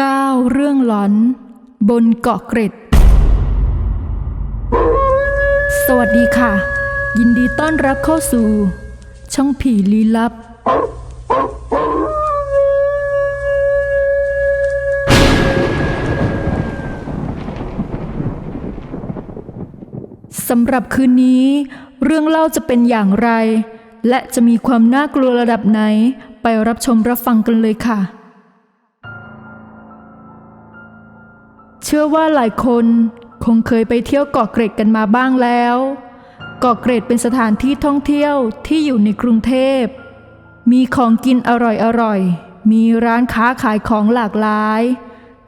9 เรื่องหลอน บนเกาะเกร็ด สวัสดีค่ะ ยินดีต้อนรับเข้าสู่ ช่องผีลี้ลับ สำหรับคืนนี้ เรื่องเล่าจะเป็นอย่างไร และจะมีความน่ากลัวระดับไหน ไปรับชมรับฟังกันเลยค่ะ ชื่อว่าหลายคนคงเคยไปเที่ยวเกาะเกร็ดกันมาบ้างแล้ว เกาะเกร็ดเป็นสถานที่ท่องเที่ยวที่อยู่ในกรุงเทพ มีของกินอร่อยๆมีร้านค้าขายของหลากหลาย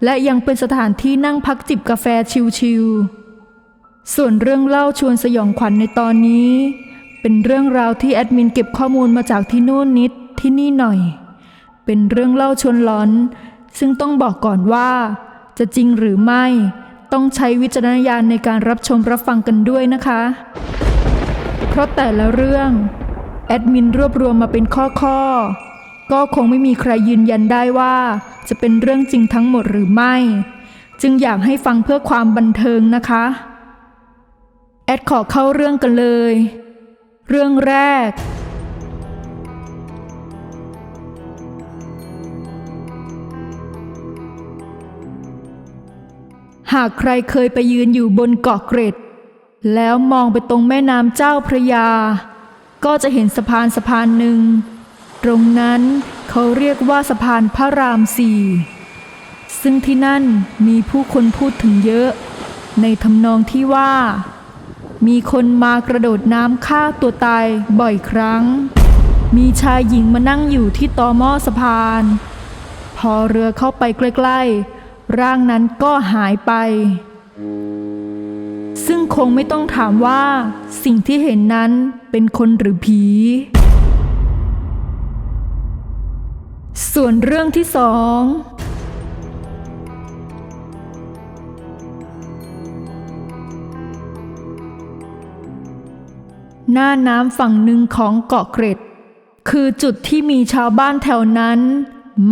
และยังเป็นสถานที่นั่งพักจิบกาแฟชิลๆ ส่วนเรื่องเล่าชวนสยองขวัญในตอนนี้ เป็นเรื่องราวที่แอดมินเก็บข้อมูลมาจากที่นู่นนิดที่นี่หน่อย เป็นเรื่องเล่าชวนหลอน ซึ่งต้องบอกก่อนว่า จะจริงหรือไม่ ต้องใช้วิจารณญาณในการรับชมรับฟังกันด้วยนะคะ เพราะแต่ละเรื่อง แอดมินรวบรวมมาเป็นข้อๆ ก็คงไม่มีใครยืนยันได้ว่า จะเป็นเรื่องจริงทั้งหมดหรือไม่ จึงอยากให้ฟังเพื่อความบันเทิงนะคะ แอดขอเข้าเรื่องกันเลย เรื่องแรก หากใครเคยไปยืนอยู่บนเกาะเกร็ด แล้วมองไปตรงแม่น้ำเจ้าพระยา ก็จะเห็นสะพานสะพานหนึ่ง ตรงนั้นเขาเรียกว่าสะพานพระรามสี่ซึ่งที่นั่นมีผู้คนพูดถึงเยอะ ในทำนองที่ว่า มีคนมากระโดดน้ำฆ่าตัวตายบ่อยครั้ง มีชายหญิงมานั่งอยู่ที่ตอหม้อสะพาน พอเรือเข้าไปใกล้ๆ ร่างนั้นก็หายไป ซึ่งคงไม่ต้องถามว่าสิ่งที่เห็นนั้นเป็นคนหรือผี ส่วนเรื่องที่สองหน้าน้ำฝั่งหนึ่งของเกาะเกร็ด คือจุดที่มีชาวบ้านแถวนั้น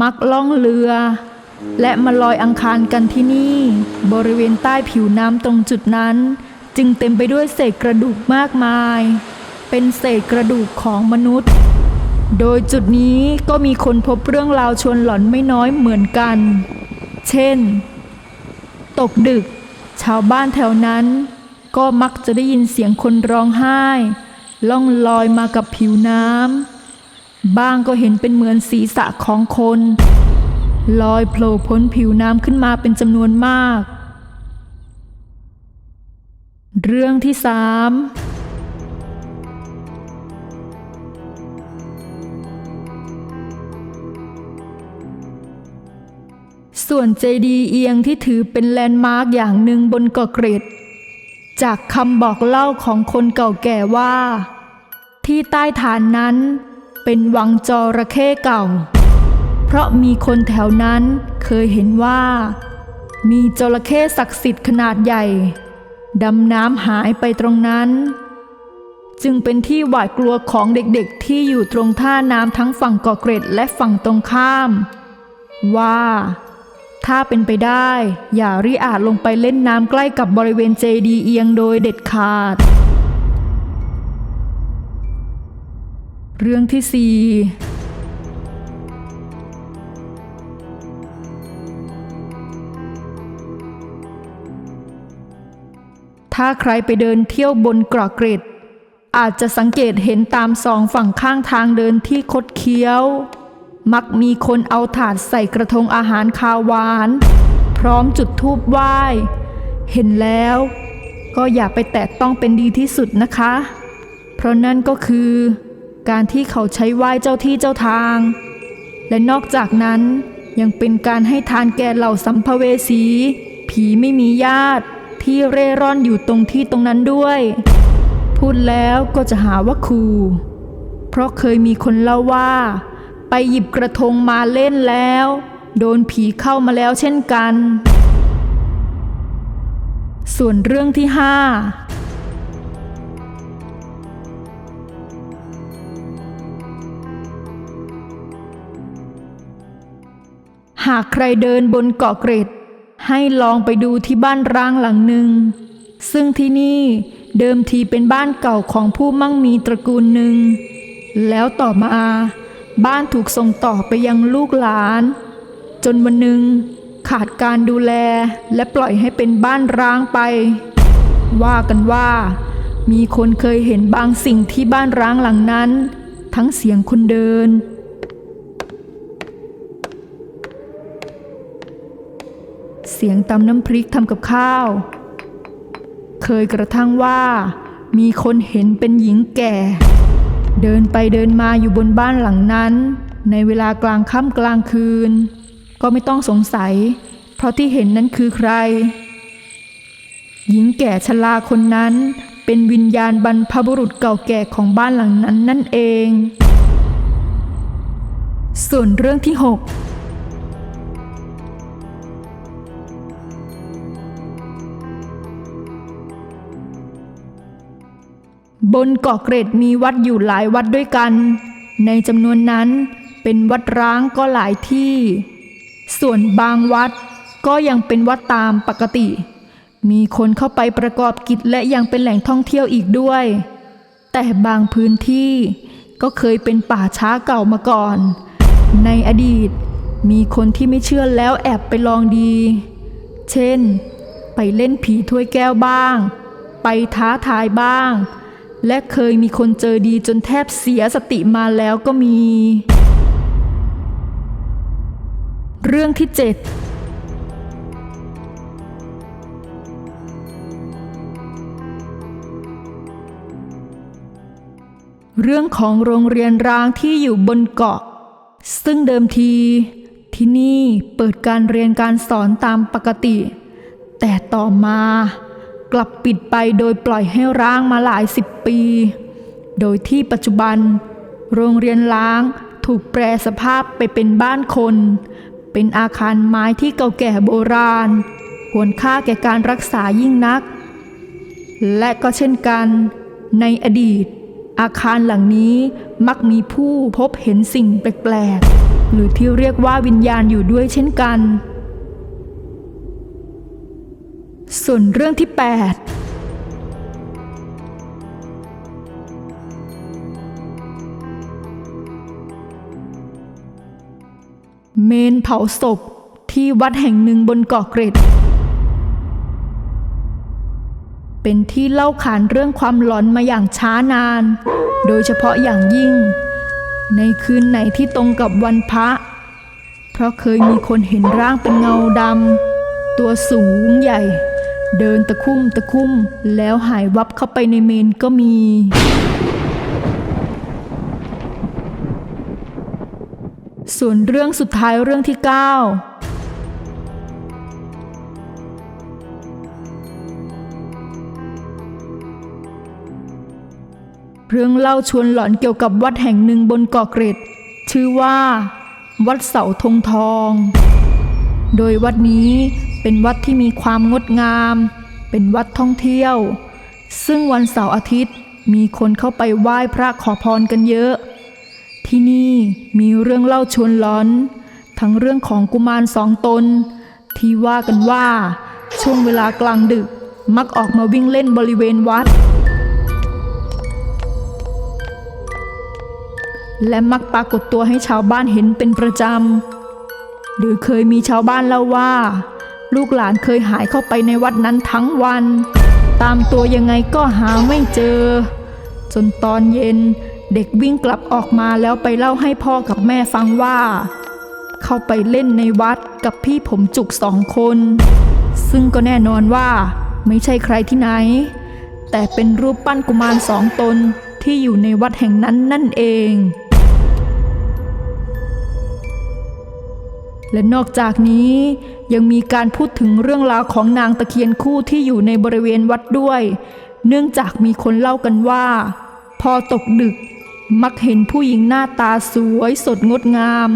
มักล่องเรือ และมาลอยอังคารกันที่นี่ บริเวณใต้ผิวน้ำตรงจุดนั้น จึงเต็มไปด้วยเศษกระดูกมากมาย เป็นเศษกระดูกของมนุษย์ โดยจุดนี้ก็มีคนพบเรื่องราวชวนหลอนไม่น้อยเหมือนกัน เช่น ตกดึก ชาวบ้านแถวนั้น ก็มักจะได้ยินเสียงคนร้องไห้ ล่องลอยมากับผิวน้ำบ้างก็เห็นเป็นเหมือนศีรษะของคน ลอยโผล่พ้นผิวน้ำขึ้นมาเป็นจำนวนมาก เรื่องที่สามส่วนเจดีย์เอียงที่ถือเป็นแลนด์มาร์กอย่างหนึ่งบนเกาะเกร็ด จากคำบอกเล่าของคนเก่าแก่ว่า ที่ใต้ฐานนั้นเป็นวังจระเข้เก่า เพราะมีคนแถวนั้นเคยเห็นว่า มีจระเข้ศักดิ์สิทธิ์ขนาดใหญ่ ดำน้ำหายไปตรงนั้น จึงเป็นที่หวาดกลัวของเด็กๆที่อยู่ตรงท่าน้ำทั้งฝั่งเกาะเกร็ดและฝั่งตรงข้าม ว่า ถ้าเป็นไปได้ อย่าริอาจลงไปเล่นน้ำใกล้กับบริเวณเจดีเอียงโดยเด็ดขาด เรื่องที่สี่ ถ้าใครไปเดินเที่ยวบนเกาะเกร็ด อาจจะสังเกตเห็นตามสองฝั่งข้างทางเดินที่คดเคี้ยว มักมีคนเอาถาดใส่กระทงอาหารคาวหวาน พร้อมจุดธูปไหว้ เห็นแล้วก็อย่าไปแตะต้องเป็นดีที่สุดนะคะ เพราะนั่นก็คือ การที่เขาใช้ไหว้เจ้าที่เจ้าทาง และนอกจากนั้นยังเป็นการให้ทานแก่เหล่าสัมภเวสี ผีไม่มีญาติ ที่เร่ร่อนอยู่ตรงที่ตรงนั้นด้วย พูดแล้วก็จะหาว่าคูเพราะเคยมีคนเล่าว่า ไปหยิบกระทงมาเล่นแล้ว โดนผีเข้ามาแล้วเช่นกัน ส่วนเรื่องที่ห้าหากใครเดินบนเกาะเกร็ด ให้ลองไปดูที่บ้านร้างหลังหนึ่ง ซึ่งที่นี่เดิมทีเป็นบ้านเก่าของผู้มั่งมีตระกูลหนึ่ง แล้วต่อมา บ้านถูกส่งต่อไปยังลูกหลาน จนวันหนึ่งขาดการดูแลและปล่อยให้เป็นบ้านร้างไป ว่ากันว่า มีคนเคยเห็นบางสิ่งที่บ้านร้างหลังนั้น ทั้งเสียงคนเดิน เสียงตำน้ำพริกทำกับข้าว เคยกระทั่งว่า มีคนเห็นเป็นหญิงแก่ เดินไปเดินมาอยู่บนบ้านหลังนั้น ในเวลากลางค่ำกลางคืน ก็ไม่ต้องสงสัย เพราะที่เห็นนั้นคือใคร หญิงแก่ชราคนนั้นเป็นวิญญาณบรรพบุรุษเก่าแก่ของบ้านหลังนั้นนั่นเอง ส่วนเรื่องที่ 6 บนเกาะเกร็ดมีวัดอยู่หลายวัดด้วยกัน ในจำนวนนั้นเป็นวัดร้างก็หลายที่ ส่วนบางวัดก็ยังเป็นวัดตามปกติ มีคนเข้าไปประกอบกิจและยังเป็นแหล่งท่องเที่ยวอีกด้วย แต่บางพื้นที่ก็เคยเป็นป่าช้าเก่ามาก่อน ในอดีตมีคนที่ไม่เชื่อแล้วแอบไปลองดี เช่น ไปเล่นผีถ้วยแก้วบ้าง ไปท้าทายบ้าง และเคยมีคนเจอดีจนแทบเสียสติมาแล้วก็มี เรื่องที่7เรื่องของโรงเรียนร้างที่อยู่บนเกาะ ซึ่งเดิมที ที่นี่เปิดการเรียนการสอนตามปกติ แต่ต่อมา กลับปิดไปโดยปล่อยให้ร้างมาหลายสิบปี โดยที่ปัจจุบัน โรงเรียนล้างถูกแปรสภาพไปเป็นบ้านคน เป็นอาคารไม้ที่เก่าแก่โบราณควรค่าแก่การรักษายิ่งนัก และก็เช่นกัน ในอดีต อาคารหลังนี้มักมีผู้พบเห็นสิ่งแปลกๆ หรือที่เรียกว่าวิญญาณอยู่ด้วยเช่นกัน ส่วนเรื่องที่ 8 เมนเผาศพที่วัดแห่งหนึ่งบนเกาะเกร็ด เป็นที่เล่าขานเรื่องความหลอนมาอย่างช้านาน โดยเฉพาะอย่างยิ่ง ในคืนไหนที่ตรงกับวันพระ เพราะเคยมีคนเห็นร่างเป็นเงาดำตัวสูงใหญ่ เดินตะคุ่มตะคุ่มแล้วหายวับเข้าไปในเมนก็มี ส่วนเรื่องสุดท้ายเรื่องที่ 9เรื่องเล่าชวนหลอนเกี่ยวกับวัดแห่งหนึ่งบนเกาะเกร็ด ชื่อว่า วัดเสาธงทอง โดยวัดนี้ เป็นวัดที่มีความงดงาม เป็นวัดท่องเที่ยว ซึ่งวันเสาร์อาทิตย์มีคนเข้าไปไหว้พระขอพรกันเยอะ ที่นี่มีเรื่องเล่าชวนหลอน ทั้งเรื่องของกุมารสองตน ที่ว่ากันว่า ช่วงเวลากลางดึกมักออกมาวิ่งเล่นบริเวณวัด และมักปรากฏตัวให้ชาวบ้านเห็นเป็นประจำ หรือเคยมีชาวบ้านเล่าว่า ลูกหลานเคยหายเข้าไปในวัดนั้นทั้งวัน ตามตัวยังไงก็หาไม่เจอ จนตอนเย็นเด็กวิ่งกลับออกมาแล้วไปเล่าให้พ่อกับแม่ฟังว่า เข้าไปเล่นในวัดกับพี่ผมจุกสองคน ซึ่งก็แน่นอนว่าไม่ใช่ใครที่ไหน แต่เป็นรูปปั้นกุมารสองตนที่อยู่ในวัดแห่งนั้นนั่นเอง และนอกจากนี้ยังมีการพูดถึงเรื่องราวของนางตะเคียนคู่ที่อยู่ในบริเวณวัดด้วย เนื่องจากมีคนเล่ากันว่า พอตกดึกมักเห็นผู้หญิงหน้าตาสวยสดงดงาม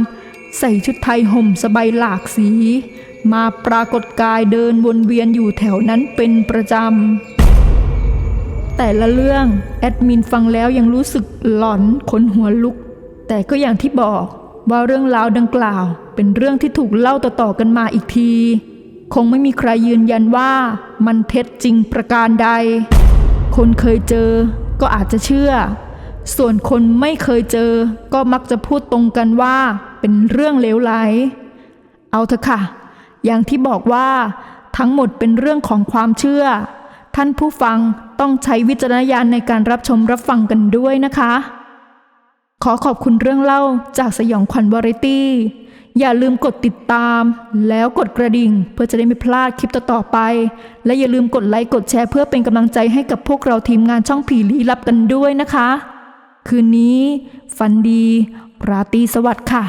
ใส่ชุดไทยห่มสบายหลากสี มาปรากฏกายเดินวนเวียนอยู่แถวนั้นเป็นประจำ แต่ละเรื่องแอดมินฟังแล้วยังรู้สึกหลอนขนหัวลุก แต่ก็อย่างที่บอก ว่าเรื่องราวดังกล่าวเป็นเรื่องที่ถูกเล่าต่อๆกันมาอีกที คงไม่มีใครยืนยันว่ามันเท็จจริงประการใด คนเคยเจอก็อาจจะเชื่อ ส่วนคนไม่เคยเจอก็มักจะพูดตรงกันว่าเป็นเรื่องเลวไหล เอาเถอะค่ะ อย่างที่บอกว่าทั้งหมดเป็นเรื่องของความเชื่อ ท่านผู้ฟังต้องใช้วิจารณญาณในการรับชมรับฟังกันด้วยนะคะ ขอขอบคุณเรื่องเล่าจากสยองขวัญวาไรตี้ อย่าลืมกดติดตาม แล้วกดกระดิ่ง เพื่อจะได้ไม่พลาดคลิปต่อๆไป และอย่าลืมกดไลค์กดแชร์เพื่อเป็นกำลังใจให้กับพวกเราทีมงานช่องผีลี้ลับกันด้วยนะคะ คืนนี้ ฝันดี ราตรีสวัสดิ์ค่ะ